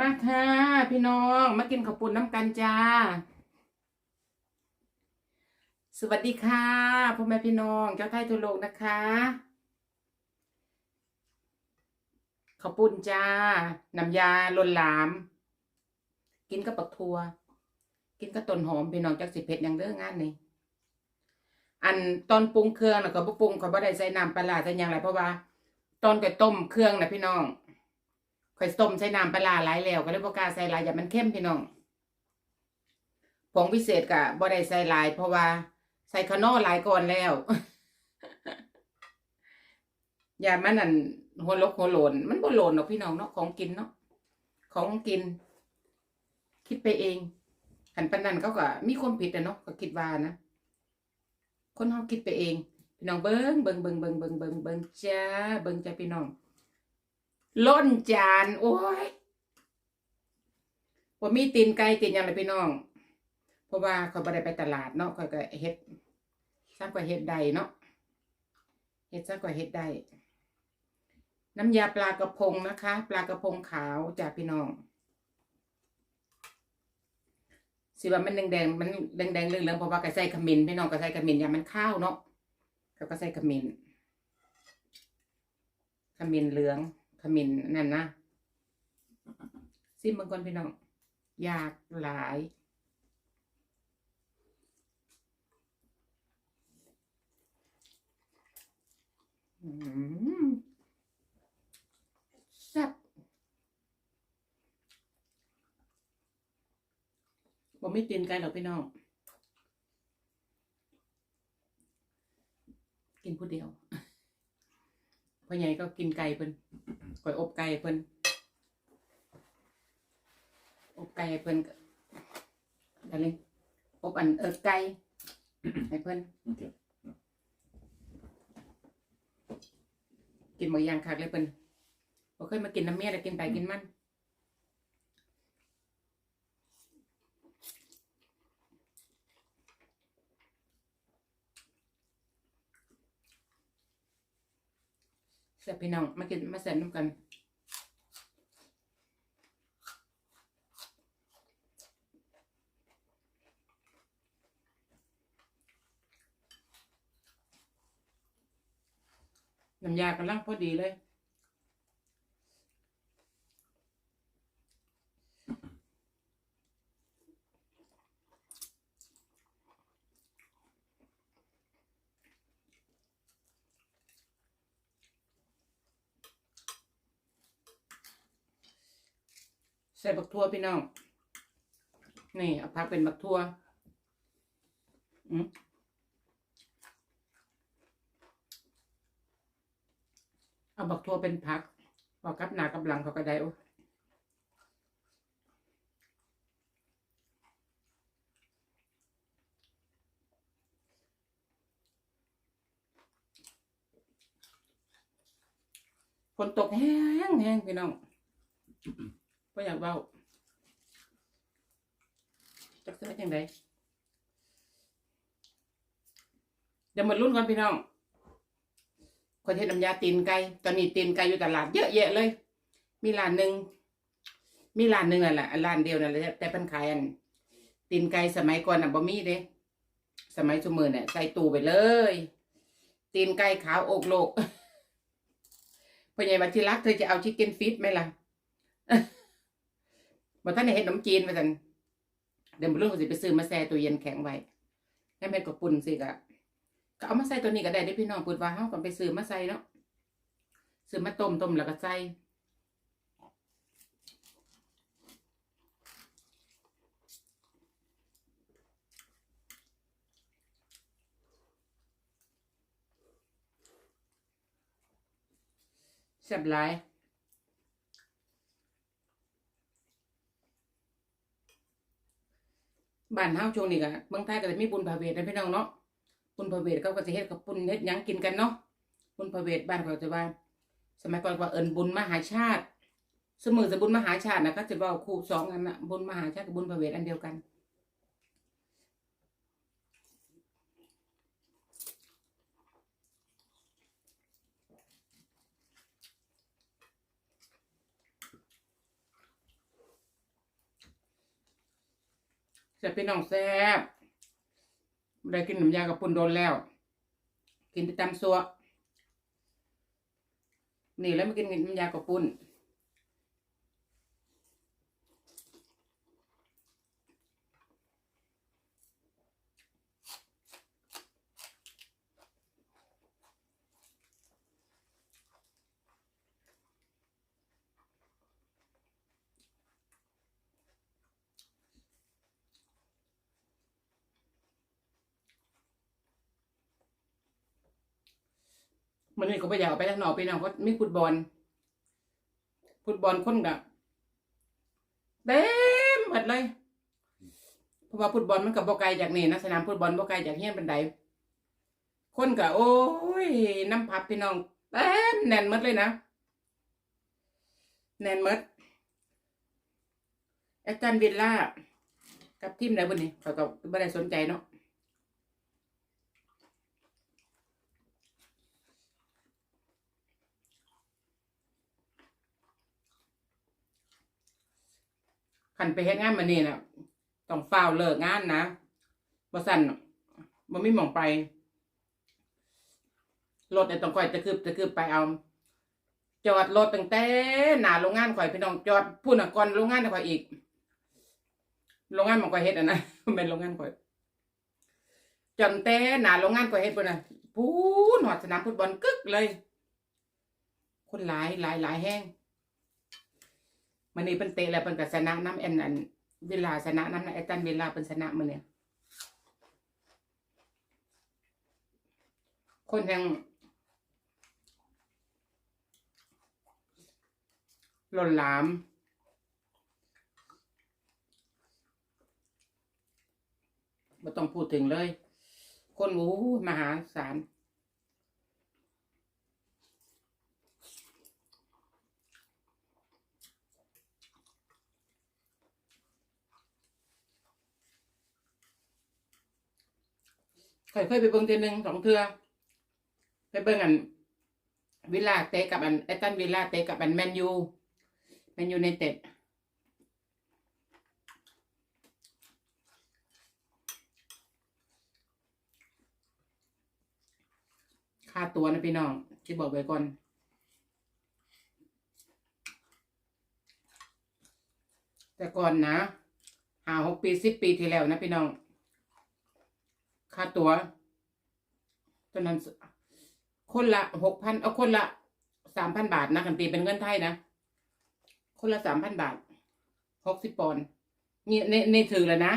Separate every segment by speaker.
Speaker 1: มาค่ะ พี่น้องมากินข้าวปุ้นน้ำกันจ้า สวัสดีค่ะพ่อแม่พี่น้องเจ้าไทยทั่วโลกนะคะข้าวปุ้นจ้าน้ำยาลนหลาม กินกับปักทัว กินกับต้นหอมพี่น้องจักสิเผ็ดหยังเด้องานนี้อันตอนปรุงเครื่องนะก็บ่ปรุงก็บ่ได้ใส่น้ำปลาใส่ยังไรเพราะว่า ตอนก็ต้มเครื่องนะพี่น้อง ข่อยต้มใส่น้ำปลาหลายแล้วก็เลยบ่กล้าใส่หลายอย่ามันเข้มพี่น้องผงพิเศษก็บ่ได้ใส่หลาย เพราะว่า ใส่ขนอหลายก่อนแล้วอย่ามันนั่นหัวลกหัวโหลนมันบ่โหลนหรอกพี่น้องเนาะของกินเนาะของกิน คิดไปเองหันปานนั้นเขาก็มีความผิดอะเนาะก็คิดว่านะคนเฮาคิดไปเอง พี่น้องเบิ่งเบิ่งเบิ่งเบิ่งเบิ่งเบิ่งเบิ่งจ้าเบิ่งจ้าพี่น้อง ล้นจาน โอ้ยว่ามีตีนไก่ตีนยังเลยพี่น้อง เพราะว่าเขาบ่ได้ไปตลาดเนาะเขาก็เฮ็ดซ้ำกว่าเฮ็ดได้เนาะเฮ็ดซ้ำกว่าเฮ็ดได้น้ำยาปลากระพงนะคะ ปลากระพงขาวจากพี่น้องสิว่ามันแดงๆมันแดงๆเหลืองๆเพราะว่าก็ใส่ขมิ้นพี่น้องก็ใส่ขมิ้นอย่างมันข้าวเนาะเขาก็ใส่ขมิ้นขมิ้นเหลือง มิ้นนั่นนะซิมบางคนพี่น้องอยากหลายอืมแซ่บผมไม่ตีนกันหรอกพี่น้อง กินผู้เดียว พ่อใหญ่ก็กินไก่เพิ่นก่อยอบไก่เพิ่นอบไก่ให้เพิ่นก็อะไรอบอันเออไก่ให้เพิ่น
Speaker 2: Okej.
Speaker 1: กินบางอย่างคักเลยเพิ่นบ่เคยมากินน้ำเมียแต่กินไปกินมัน แซ่บพี่น้องมากินมาแซ่บน้ำกันน้ำยากำลังพอดีเลย ส่บักทั่วพี่น้อง นี่เอาพักเป็นบักทั่วอืมเอาบักทั่วเป็นผักพอกับหนากับหลังเขาก็ได้โอ้ฝนตกแห้งแห้งพี่น้อง ก็อยากเบาจักเสื้อยังไงเดี๋ยวมาลุ้นกันพี่น้องคนเฮ็ดน้ำยาตีนไก่ตอนนี้ตีนไก่อยู่ตลาดเยอะแยะเลย มีร้านหนึ่งมีร้านหนึ่งอะแหละร้านเดียวนั่นแหละแต่เพิ่นขายอันตีนไก่สมัยก่อนน่ะบ่มีเด้สมัยสมือเนี่ยใส่ตู้ไปเลย ตีนไก่ขาวอกโลกพ่อใหญ่บัดที่รักเธอจะเอาชิคเก้นฟิตไหมล่ะ บ่ท่านได้เฮ็ดขนมจีนมาซั่นเดี๋ยวมื้อรุ่งก็สิไปซื้อมาแช่ตู้เย็นแข็งไว้ให้แม่ก็ปุ่นสิกะก็เอามาใส่ตัวนี้ก็ได้เด้พี่น้องเปิดว่าเฮาก็ไปซื้อมาใส่เนาะซื้อมาต้มต้มแล้วก็ใส่แซ่บหลาย บ้านเฮาช่วงนี้ก็เมืองไทยก็จะมีบุญพระเวทนะพี่น้องเนาะบุญพระเวทเขาก็จะเฮ็ดกับปุณเฮ็ดหยังกินกันเนาะบุญพระเวทบ้านเขาจะว่า สมัยก่อนว่าเอิญบุญมหาชาติสมือจะบุญมหาชาตินะก็จะว่าคู่สองอันนะบุญมหาชาติกับบุญพระเวทอันเดียวกัน แต่พี่น้องแซ่บได้กินน้ำยากับปุ่นโดนแล้ว กินแต่ตำซัวนี่แล้วมากินน้ำยากับปุ่น มันนี่ก็ไปอยากออกไปทางนอกพี่น้องก็มีฟุตบอลฟุตบอลคนกับเต็มหมดเลยเพราะว่าฟุตบอลมันกับบ่ไกลจากนี่นะสนามฟุตบอลบ่ไกลจากเฮียนบันไดคนกับโอ้ยน้ำพับพี่น้องเต็มแน่นหมดเลยนะแน่นหมดแอตตันวิลล่ากับทีมไหนบุญนี่เขาก็ไม่ได้สนใจเนาะ ขันไปเฮ็ดงานมานี่น่ะต้องเฝ้าวเลิกงานนะบ่สั่นบ่มีหมองไปรถเนี่ยต้องคอยตะคืบตะคืบไปเอา จอดรถตั้งแต่หน้าโรงงานข่อยพี่น้องจอดพูดนะก่อนโรงงานข่อยอีก โรงงานมองข่อยเฮ็ดอะนะเป็นโรงงานข่อยจนแต่หน้าโรงงานข่อยเฮ็ดพุ่นน่ะพูนหอดสนามฟุตบอลกึกเลย คนหลายหลายหลายแห้ง มันนี่เป็นเตะแล้วเป็นกับชนะน้ำแอนอันเวลาชนะน้ำนะไอตันเวลาเป็นชนะมันเนี่ยคนยังหล่นหลามไม่ต้องพูดถึงเลย คนโอ้มหาศาล เคยเคยไปเบิ่งเทื่อหนึ่งสองเทื่อไปเบิ่งอันวิลล่าเตะกับอันไอตันวิลล่าเตะกับอันแมนยูแมนยูในเต็ดค่าตัวนะพี่น้องที่บอกไว้ก่อนแต่ก่อนนะหาหกปีสิบปีที่แล้วนะพี่น้อง ค่าตัวตอนนั้นคนละหกพันเอาคนละสามพันบาทนะกันตีเป็นเงินไทยนะ คนละสามพันบาทหกสิบปอนด์นี่นี่นี่ถือแล้วนะ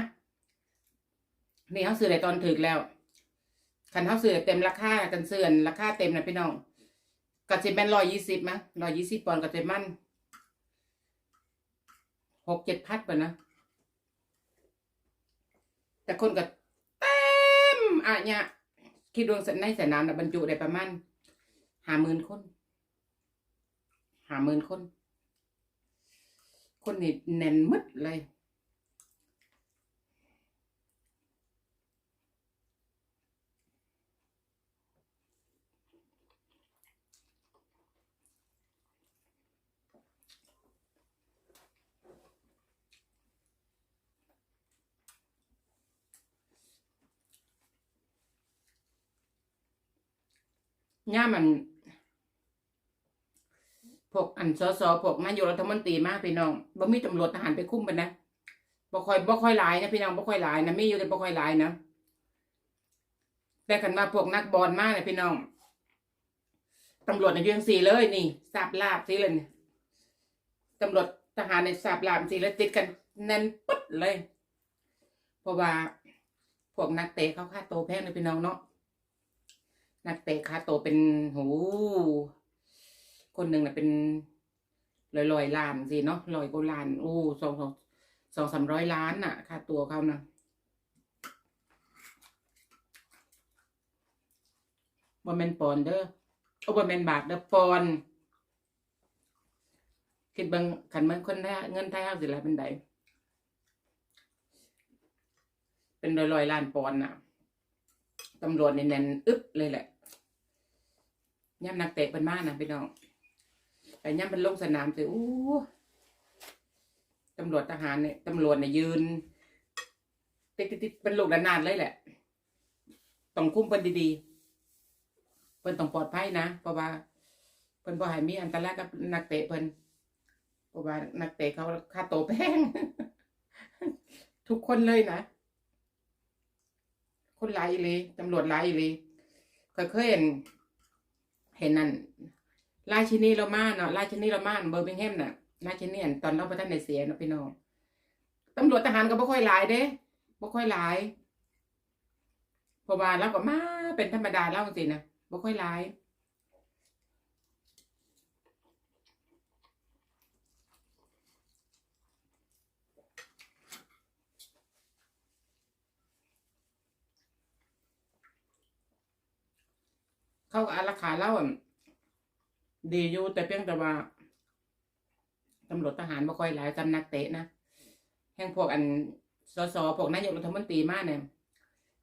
Speaker 1: นี่เขาซื้อได้ตอนถือแล้วคันเขาซื้อเต็มราคากันเสื่อนราคาเต็มนะพี่น้องก็จะเป็นร้อยยี่สิบมั้ยร้อยยี่สิบปอนด์ก็จะมันหกเจ็ดพัดป่ะนะแต่คนก็เต็ม อะเนี่ยคิดดวงในสนามนะบรรจุได้ประมาณห้าหมื่นคนห้าหมื่นคน คนนี่แน่นมึดเลย ย่ามันพวกอันสสพวกนายกรัฐมนตรีมากพี่น้องบ่มีตำรวจทหารไปคุ้มกันนะบ่ค่อยบ่ค่อยหลายนะพี่น้องบ่ค่อยหลายนะมีอยู่แต่บ่ค่อยหลายนะแต่คันว่าพวกนักบอลมากเนี่ยพี่น้องตำรวจในยอยังสี่เลยนี่สาบลาบสิเลยตำรวจทหารในสาบลาบสิแล้วติดกันแน่นปึ๊ดเลย เพราะว่าพวกนักเตะเขาค่าโตวแพงเลยพี่น้องเนาะ นักเตะค่าโตวเป็นโหคนหนึ่งน่ะเป็นร้อยร้อยล้านสิเนาะร้อยกว่าล้านโอ้สองสองสองสามร้อยล้านน่ะค่าตัวเขานะบ่แม่นปอนเด้อโอ้บ่แม่นบาทเด้อปอนคิดบิ่งคันเมืองคนไทยเงินไทยเฮาสิหลายเป็นใดเป็นร้อยร้อยล้านปอนน่ะ ตำรวจนี่แน่นอึ๊บเลยแหละย่ำนักเตะเป็นมากนะพี่น้องแต่ย่ำเป็นลงสนามสิอู้ตำรวจทหารเนี่ยตำรวจเนี่ยยืนติดติดติดเป็นลูกนานๆเลยแหละต้องคุ้มเพิ่นดีๆเพิ่นต้องปลอดภัยนะเพราะว่าเพิ่นบ่ให้มีอันตรายกับนักเตะเพิ่นเพราะว่านักเตะเขาค่าโตวแพงทุกคนเลยนะ คนไล่เลยตำรวจไล่เลยเคยเคยเห็น เห็นนั่นลาชินีโรม่าเนาะลาชินีโรม่าเบอร์มิงแฮมน่ะลาชินีอันตอนเราประท่านในเสียเนาะพี่น้องตำรวจทหารก็บ่ค่อยหลายเด้บ่ค่อยหลายเพราะว่าเราก็มาเป็นธรรมดาเล่าจริงนะบ่ค่อยหลาย เขาก็อาราขาเล่าดีอยู่แต่เพียงแต่ว่าตำรวจทหารบ่ค่อยหลายสำนักเตะนะแห่งพวกอันสสพวกนายกรัฐมนตรีมาเนี่ย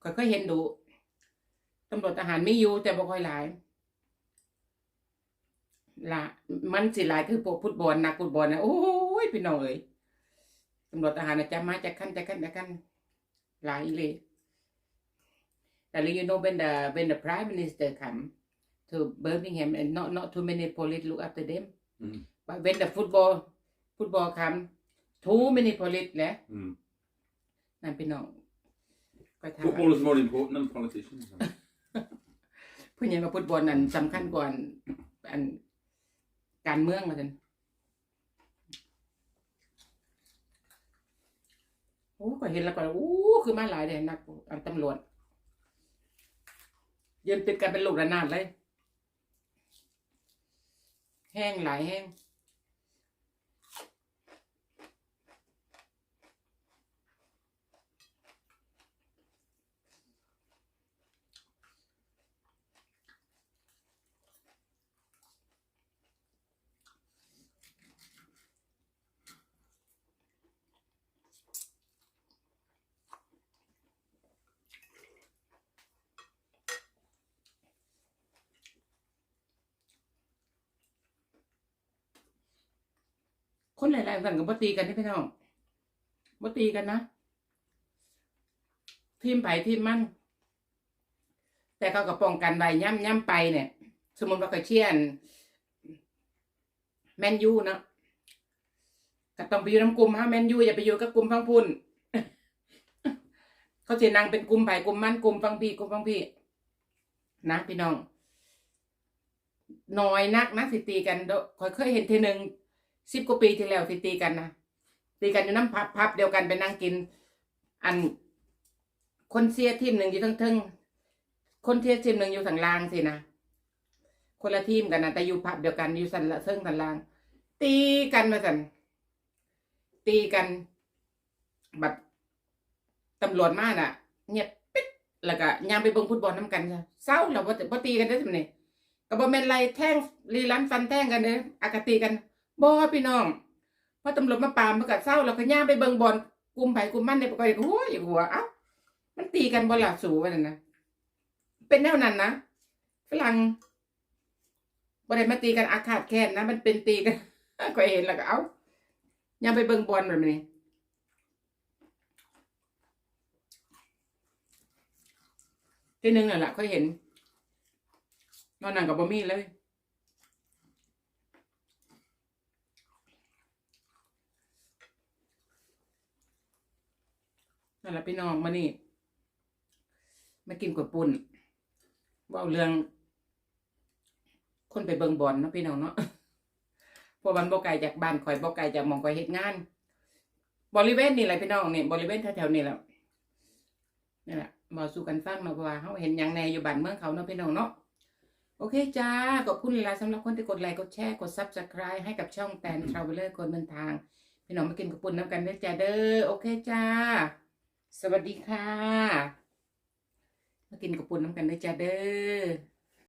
Speaker 1: ก็เคยเห็นดูตำรวจทหารไมีอยู่แต่บ่ค่อยหลายละมันสิหลายคือพวกฟุตบอลนักฟุตบอลนะโอ้ยพี่น้องเอ้ยตำรวจทหารนะจะมาจากขั้นจากขั้นจากขั้นหลายเลย แต่ you know when the when the prime minister come to Birmingham and not not too many police look after them
Speaker 2: Mm.
Speaker 1: but when the football football come too many police แหละ
Speaker 2: Mm.
Speaker 1: นั่นพี่น้องก็ท
Speaker 2: Football is more important than politicians. ำ
Speaker 1: เพื่อนยังว่าฟุตบอลนั่นสำคัญกว่าอันอันการเมืองมาจันโอ้ก็เห็นแล้วก็โอ้คือมาหลายเด้นักอันตำรวจ ยืนติดกันเป็นลูกระนาดเลย แห้งหลายแห้ง คนหลายๆกันกับบ่ตีกันที่พี่น้องบ่ตีกันนะทีมไผ่ทีมมันแต่เขาก็ป้องกันไว้ย่ำย่ำไปเนี่ย สมมติว่าเขาเชียน แมนยูเนาะก็ต้องไปอยู่น้ำกลุ่มฮะแมนยูอย่าไปอยู่กับกลุ่มฟังพุ่นเขาเจนังเป็นกลุ่มไผ่กลุ่มมันกลุ่มฟังพี่กลุ่มฟังพี่นะพี่น้องน้อยนักนะสิตีกันโดคอยเคยเห็นทีหนึ่ง สิบกว่าปีที่แล้วที่ตีกันนะตีกันอยู่น้ำพับพับเดียวกันไปนั่งกิน อัน คนเสียทีมหนึ่งอยู่ทั้งทึ่งคนเสียทีมหนึ่งอยู่สังลางสินะคนละทีมกันนะแต่อยู่พับเดียวกันอยู่สันละเซิงสันลาง ตีกันมาสันตีกันแบบตำรวจมาน่ะ เงียบปิดแล้วก็ยามไปเบิ่งฟุตบอลน้ำกันจ้ะเศร้าแล้วว่าว่าตีกันได้สิเนี่ยก็บ่แม่นไรแท่งรีลันฟันแท่งกันเด้ออากาตีกัน บ่พี่น้องพอตำรวจมาปามมันก็เศร้าแล้วก็ย่างไปเบิงบอลกลุ่มไผ่กลุ่มมันเนี่ยปกติโอ้ยหัวเอ้ามันตีกันบ่ล่ะสูว่านั่นนะเป็นแนวนั้นนะฝรั่งบ่ได้มาตีกันอาฆาตแค้นนะมันเป็นตีกันก็เห็นแล้วก็เอ้าย่างไปเบิ่งบอลแบบนี้ทีหนึงน่ะล่ะค่อยเห็นนอนนั่งกับบ่มีเลย นั่นแหละพี่น้องมานี่มากินกวดปุ่นว่าเรื่อง คนไปเบิงบอลเนาะพี่น้องเนาะพราะมันบ่ไกลจากบ้านข่อยบ่ไกลจากมองข่อยเฮ็ดงาน บริเวณนี่แหละพี่น้องนี่บริเวณแถวๆนี่แหละนี่แหละมาสู่กันฟังเนาะเพราะว่าเขาเห็นอย่างแนอยู่บ้านเมืองเขาเนาะพี่น้องเนาะโอเคจ้า ขอบคุณหลายสำหรับคนที่กดไลค์กดแชร์กดซับสไคร b e ให้กับช่องแตนทราเวลเลอร์คนเดินทาง พี่น้องมากินกระปุ่นน้ำกันเด้จ้าเด้อโอเคจ้า สวัสดีค่ะ มากินกระปุ่นน้ำกันเด้จ้าเด้อ